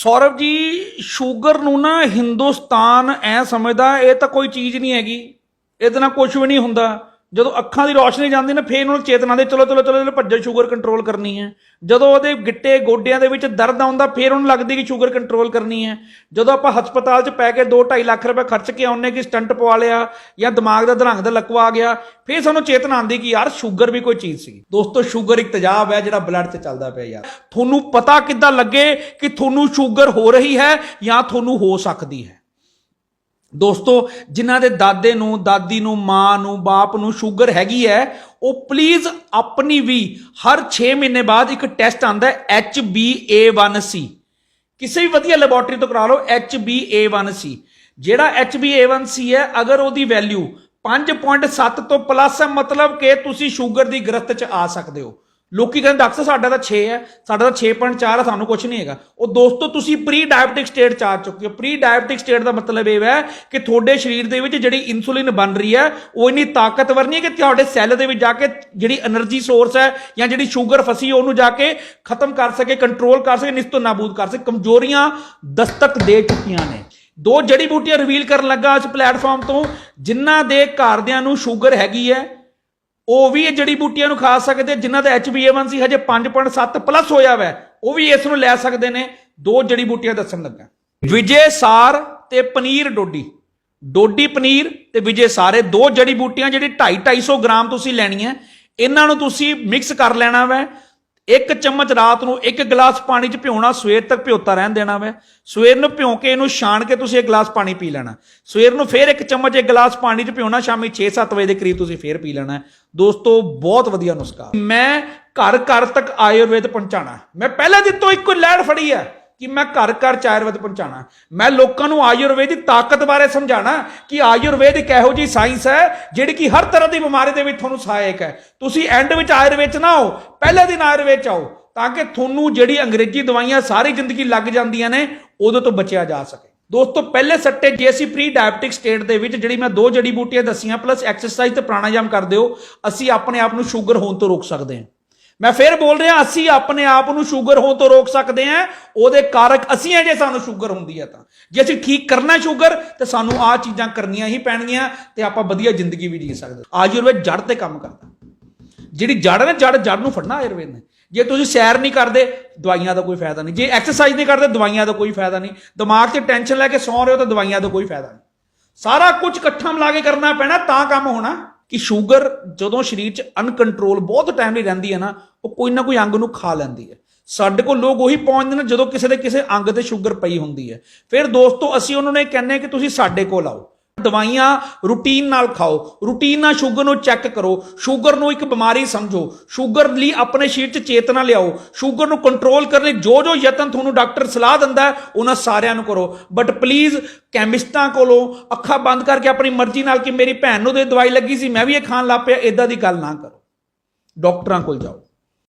ਸੌਰਵ ਜੀ, ਸ਼ੂਗਰ ਨੂੰ ਨਾ ਹਿੰਦੁਸਤਾਨ ਐ ਸਮਝਦਾ, ਇਹ ਤਾਂ ਕੋਈ ਚੀਜ਼ ਨਹੀਂ ਹੈਗੀ। ਇਹਦੇ ਨਾਲ ਕੁਝ ਵੀ ਨਹੀਂ ਹੁੰਦਾ। ਜਦੋਂ ਅੱਖਾਂ ਦੀ ਰੋਸ਼ਨੀ ਜਾਂਦੀ ਨਾ, ਫੇਰ ਉਹਨੂੰ ਚੇਤਨਾ ਦੇ ਚਲੋ ਚਲੋ ਚਲੋ ਚਲੋ ਭੱਜੋ, ਸ਼ੂਗਰ ਕੰਟਰੋਲ ਕਰਨੀ ਹੈ। ਜਦੋਂ ਉਹਦੇ ਗਿੱਟੇ ਗੋਡਿਆਂ ਦੇ ਵਿੱਚ ਦਰਦ ਆਉਂਦਾ, ਫੇਰ ਉਹਨੂੰ ਲੱਗਦੀ ਕਿ ਸ਼ੂਗਰ ਕੰਟਰੋਲ ਕਰਨੀ ਹੈ। ਜਦੋਂ ਆਪਾਂ ਹਸਪਤਾਲ 'ਚ ਪੈ ਕੇ 2.5 ਲੱਖ ਰੁਪਏ ਖਰਚ ਕੇ ਆਉਨੇ ਕਿ ਸਟੰਟ ਪਵਾ ਲਿਆ ਜਾਂ ਦਿਮਾਗ ਦਾ ਧਰੰਗ ਦਾ ਲਕਵਾ ਆ ਗਿਆ, ਫੇਰ ਸਾਨੂੰ ਚੇਤਨਾ ਆਉਂਦੀ ਕਿ ਯਾਰ ਸ਼ੂਗਰ ਵੀ ਕੋਈ ਚੀਜ਼ ਸੀ। ਦੋਸਤੋ, ਸ਼ੂਗਰ ਇੱਕ ਤੇਜ਼ਾਬ ਹੈ ਜਿਹੜਾ ਬਲੱਡ 'ਚ ਚੱਲਦਾ ਪਿਆ ਯਾਰ। ਤੁਹਾਨੂੰ ਪਤਾ ਕਿੱਦਾਂ ਲੱਗੇ ਕਿ ਤੁਹਾਨੂੰ ਸ਼ੂਗਰ ਹੋ ਰਹੀ ਹੈ ਜਾਂ ਤੁਹਾਨੂੰ ਹੋ ਸਕਦੀ ਹੈ? ਦੋਸਤੋ, ਜਿਨ੍ਹਾਂ ਦੇ ਦਾਦੇ ਨੂੰ, ਦਾਦੀ ਨੂੰ, ਮਾਂ ਨੂੰ, ਬਾਪ ਨੂੰ ਸ਼ੂਗਰ ਹੈਗੀ ਹੈ, ਉਹ ਪਲੀਜ਼ ਆਪਣੀ ਵੀ ਹਰ 6 ਮਹੀਨੇ ਬਾਅਦ ਇੱਕ ਟੈਸਟ ਆਂਦਾ ਹੈ HbA1c ਕਿਸੇ ਵੀ ਵਧੀਆ ਲੈਬੋਰਟਰੀ ਤੋਂ ਕਰਾ ਲਓ HbA1c ਜਿਹੜਾ HbA1c ਹੈ, ਅਗਰ ਉਹਦੀ ਵੈਲਿਊ 5.7 ਤੋਂ ਪਲੱਸ ਹੈ, ਮਤਲਬ ਕਿ ਤੁਸੀਂ ਸ਼ੂਗਰ ਦੀ ਗ੍ਰਸਤ 'ਚ ਆ ਸਕਦੇ ਹੋ। ਲੋਕੀ ਕਹਿੰਦੇ ਡਾਕਟਰ ਸਾਡਾ ਤਾਂ 6 ਹੈ, ਸਾਡਾ ਤਾਂ 6.4 ਹੈ, ਸਾਨੂੰ ਕੁਝ ਨਹੀਂ ਹੈਗਾ। ਉਹ ਦੋਸਤੋ, ਤੁਸੀਂ ਪ੍ਰੀ ਡਾਇਬਟਿਕ ਸਟੇਟ ਚ ਆ ਚੁੱਕੇ ਹੋ। ਪ੍ਰੀ ਡਾਇਬਟਿਕ ਸਟੇਟ ਦਾ ਮਤਲਬ ਇਹ ਹੈ ਕਿ ਤੁਹਾਡੇ ਸਰੀਰ ਦੇ ਵਿੱਚ ਜਿਹੜੀ ਇਨਸੂਲਿਨ ਬਣ ਰਹੀ ਹੈ, ਉਹ ਇਨੀ ਤਾਕਤਵਰ ਨਹੀਂ ਹੈ ਕਿ ਤੁਹਾਡੇ ਸੈੱਲ ਦੇ ਵਿੱਚ ਜਾ ਕੇ ਜਿਹੜੀ એનર્ਜੀ ਸੋਰਸ ਹੈ ਜਾਂ ਜਿਹੜੀ ਸ਼ੂਗਰ ਫਸੀ ਉਹਨੂੰ ਜਾ ਕੇ ਖਤਮ ਕਰ ਸਕੇ ਕੰਟਰੋਲ ਕਰ ਸਕੇ, ਨਿਸਤੋ ਨਾਬੂਦ ਕਰ ਸਕੇ। ਕਮਜ਼ੋਰੀਆਂ ਦਸਤਕ ਦੇ ਚੁੱਕੀਆਂ ਨੇ। ਦੋ ਜੜੀ ਬੂਟੀਆਂ ਰਿਵੀਲ ਕਰਨ ਲੱਗਾ ਇਸ ਪਲੇਟਫਾਰਮ ਤੋਂ, ਜਿਨ੍ਹਾਂ ਦੇ ਘਰਦਿਆਂ ਨੂੰ ਸ਼ੂਗਰ ਹੈਗੀ ਹੈ ਉਹ ਵੀ ਇਹ ਜੜੀ ਬੂਟੀਆਂ ਨੂੰ ਖਾ ਸਕਦੇ, ਜਿਨ੍ਹਾਂ ਦਾ HbA1c ਹਜੇ 5.7 ਪਲੱਸ ਹੋਇਆ ਵੈ। ਉਹ ਵੀ ਇਸ ਨੂੰ ਲੈ ਸਕਦੇ ਨੇ। ਦੋ ਜੜੀ ਬੂਟੀਆਂ ਦੱਸਣ ਲੱਗਾ। ਵਿਜੇ ਸਾਰ ਤੇ ਪਨੀਰ ਡੋਡੀ। ਡੋਡੀ ਪਨੀਰ ਤੇ ਵਿਜੇ ਸਾਰੇ ਦੋ ਜੜੀ ਬੂਟੀਆਂ ਜਿਹੜੀ 2.5 250 ਗ੍ਰਾਮ ਤੁਸੀਂ ਲੈਣੀ ਹੈ ਇਹਨਾਂ ਨੂੰ ਤੁਸੀਂ ਮਿਕਸ ਕਰ ਲੈਣਾ ਵੈ। ਇੱਕ ਚਮਚ ਰਾਤ ਨੂੰ ਇੱਕ ਗਲਾਸ ਪਾਣੀ 'ਚ ਭਿਉਣਾ, ਸਵੇਰ ਤੱਕ ਭਿਉਤਾ ਰਹਿਣ ਦੇਣਾ ਵੈ। ਸਵੇਰ ਨੂੰ ਭਿਉਂ ਕੇ ਇਹਨੂੰ ਛਾਣ ਕੇ ਤੁਸੀਂ ਇੱਕ ਗਲਾਸ ਪਾਣੀ ਪੀ ਲੈਣਾ। ਸਵੇਰ ਨੂੰ ਫੇਰ ਇੱਕ ਚਮਚ ਇੱਕ ਗਲਾਸ ਪਾਣੀ 'ਚ ਭਿਉਣਾ, ਸ਼ਾਮੀ 6-7 ਵਜੇ ਦੇ ਕਰੀਬ ਤੁਸੀਂ ਫੇਰ ਪੀ ਲੈਣਾ। ਦੋਸਤੋ, ਬਹੁਤ ਵਧੀਆ ਨੁਸਖਾ। ਮੈਂ ਘਰ ਘਰ ਤੱਕ ਆਯੁਰਵੇਦ ਪਹੁੰਚਾਣਾ। ਮੈਂ ਪਹਿਲੇ ਦਿਨ ਤੋਂ ਇੱਕੋ ਲਹਿਰ ਫੜੀ ਹੈ। ਕਿ ਮੈਂ ਘਰ ਘਰ ਚ ਆਯੁਰਵੇਦ ਪਹੁੰਚਾਣਾ। ਮੈਂ ਲੋਕਾਂ ਨੂੰ ਆਯੁਰਵੇਦ ਦੀ ਤਾਕਤ ਬਾਰੇ ਸਮਝਾਣਾ ਕਿ ਆਯੁਰਵੇਦ ਇੱਕ ਇਹੋ ਜੀ ਸਾਇੰਸ ਹੈ, ਜਿਹੜੀ ਕਿ ਹਰ ਤਰ੍ਹਾਂ ਦੀ ਬਿਮਾਰੀ ਦੇ ਵਿੱਚ ਤੁਹਾਨੂੰ ਸਹਾਇਕ ਹੈ। ਤੁਸੀਂ ਐਂਡ ਵਿੱਚ ਆਯੁਰਵੇਦ ਚ ਨਾ ਆਓ, ਪਹਿਲੇ ਦਿਨ ਆਯੁਰਵੇਦ ਚ ਆਓ, ਤਾਂ ਕਿ ਤੁਹਾਨੂੰ ਜਿਹੜੀ ਅੰਗਰੇਜ਼ੀ ਦਵਾਈਆਂ ਸਾਰੀ ਜ਼ਿੰਦਗੀ ਲੱਗ ਜਾਂਦੀਆਂ ਨੇ, ਉਹਦੇ ਤੋਂ ਬਚਿਆ ਜਾ ਸਕੇ। ਦੋਸਤੋ, ਪਹਿਲੇ ਸੱਟੇ ਜੇ ਅਸੀਂ ਪ੍ਰੀ ਡਾਇਬਟਿਕ ਸਟੇਟ ਦੇ ਵਿੱਚ, ਜਿਹੜੀ ਮੈਂ ਦੋ ਜੜੀ ਬੂਟੀਆਂ ਦੱਸੀਆਂ ਪਲੱਸ ਐਕਸਰਸਾਈਜ਼ ਤੇ ਪ੍ਰਾਣਾਯਾਮ ਕਰਦੇ ਹੋ, ਅਸੀਂ ਆਪਣੇ ਆਪ ਨੂੰ ਸ਼ੂਗਰ ਹੋਣ ਤੋਂ ਰੋਕ ਸਕਦੇ ਹਾਂ। ਮੈਂ ਫੇਰ ਬੋਲ ਰਿਹਾ, ਅਸੀਂ ਆਪਣੇ ਆਪ ਨੂੰ ਸ਼ੂਗਰ ਹੋਣ ਤੋਂ ਰੋਕ ਸਕਦੇ ਹਾਂ, ਉਹਦੇ ਕਾਰਕ ਅਸੀਂ ਹਾਂ ਜੇ ਸਾਨੂੰ ਸ਼ੂਗਰ ਹੁੰਦੀ ਹੈ ਤਾਂ। ਜੇ ਅਸੀਂ ਠੀਕ ਕਰਨਾ ਸ਼ੂਗਰ, ਤੇ ਸਾਨੂੰ ਆਹ ਚੀਜ਼ਾਂ ਕਰਨੀਆਂ ਹੀ ਪੈਣਗੀਆਂ, ਤੇ ਆਪਾਂ ਵਧੀਆ ਜ਼ਿੰਦਗੀ ਵੀ ਜੀ ਸਕਦੇ ਆਯੁਰਵੇਦ ਜੜ ਤੇ ਕੰਮ ਕਰਦਾ। ਜਿਹੜੀ ਜੜ ਨੇ ਜੜ ਜੜ ਨੂੰ ਫੜਨਾ ਆਯੁਰਵੇਦ ਨੇ। ਜੇ ਤੁਸੀਂ ਸੈਰ ਨਹੀਂ ਕਰਦੇ, ਦਵਾਈਆਂ ਦਾ ਕੋਈ ਫਾਇਦਾ ਨਹੀਂ। ਜੇ ਐਕਸਰਸਾਈਜ਼ ਨਹੀਂ ਕਰਦੇ, ਦਵਾਈਆਂ ਦਾ ਕੋਈ ਫਾਇਦਾ ਨਹੀਂ। ਦਿਮਾਗ 'ਚ ਟੈਨਸ਼ਨ ਲੈ ਕੇ ਸੌਂ ਰਹੇ ਹੋ, ਤਾਂ ਦਵਾਈਆਂ ਦਾ ਕੋਈ ਫਾਇਦਾ ਨਹੀਂ। ਸਾਰਾ ਕੁਝ ਇਕੱਠਾ ਮਿਲਾ ਕੇ ਕਰਨਾ ਪੈਣਾ, ਤਾਂ ਕੰਮ ਹੋਣਾ। ਕਿ ਸ਼ੂਗਰ ਜਦੋਂ ਸਰੀਰ 'ਚ ਅਨਕੰਟਰੋਲ ਬਹੁਤ ਟਾਈਮ ਲਈ ਰਹਿੰਦੀ ਹੈ ਨਾ, ਉਹ ਕੋਈ ਨਾ ਕੋਈ ਅੰਗ ਨੂੰ ਖਾ ਲੈਂਦੀ ਹੈ। ਸਾਡੇ ਕੋਲ ਲੋਕ ਉਹੀ ਪਹੁੰਚਦੇ ਨੇ ਜਦੋਂ ਕਿਸੇ ਦੇ ਕਿਸੇ ਅੰਗ ਤੇ ਸ਼ੂਗਰ ਪਈ ਹੁੰਦੀ ਹੈ। ਫਿਰ ਦੋਸਤੋ, ਅਸੀਂ ਉਹਨਾਂ ਨੂੰ ਇਹ ਕਹਿੰਦੇ ਹਾਂ ਕਿ ਤੁਸੀਂ ਸਾਡੇ ਕੋਲ ਆਓ। ਦਵਾਈਆਂ ਰੂਟੀਨ ਨਾਲ ਖਾਓ। ਰੂਟੀਨ ਨਾਲ ਸ਼ੂਗਰ ਨੂੰ ਚੈੱਕ ਕਰੋ। ਸ਼ੂਗਰ ਨੂੰ ਇੱਕ ਬਿਮਾਰੀ ਸਮਝੋ। ਸ਼ੂਗਰ ਲਈ ਆਪਣੇ ਸਰੀਰ 'ਚ ਚੇਤਨਾ ਲਿਆਓ। ਸ਼ੂਗਰ ਨੂੰ ਕੰਟਰੋਲ ਕਰਨ ਲਈ ਜੋ ਜੋ ਯਤਨ ਤੁਹਾਨੂੰ ਡਾਕਟਰ ਸਲਾਹ ਦਿੰਦਾ ਉਹਨਾਂ ਸਾਰਿਆਂ ਨੂੰ ਕਰੋ। ਬਟ ਪਲੀਜ਼ ਕੈਮਿਸਟਾਂ ਕੋਲੋਂ ਅੱਖਾਂ ਬੰਦ ਕਰਕੇ ਆਪਣੀ ਮਰਜ਼ੀ ਨਾਲ ਕਿ ਮੇਰੀ ਭੈਣ ਨੂੰ ਦੇ ਦਵਾਈ ਲੱਗੀ ਸੀ, ਮੈਂ ਵੀ ਇਹ ਖਾਣ ਲੱਗ ਪਿਆ ਇਦਾਂ ਦੀ ਗੱਲ ਨਾ ਕਰੋ। ਡਾਕਟਰਾਂ ਕੋਲ ਜਾਓ।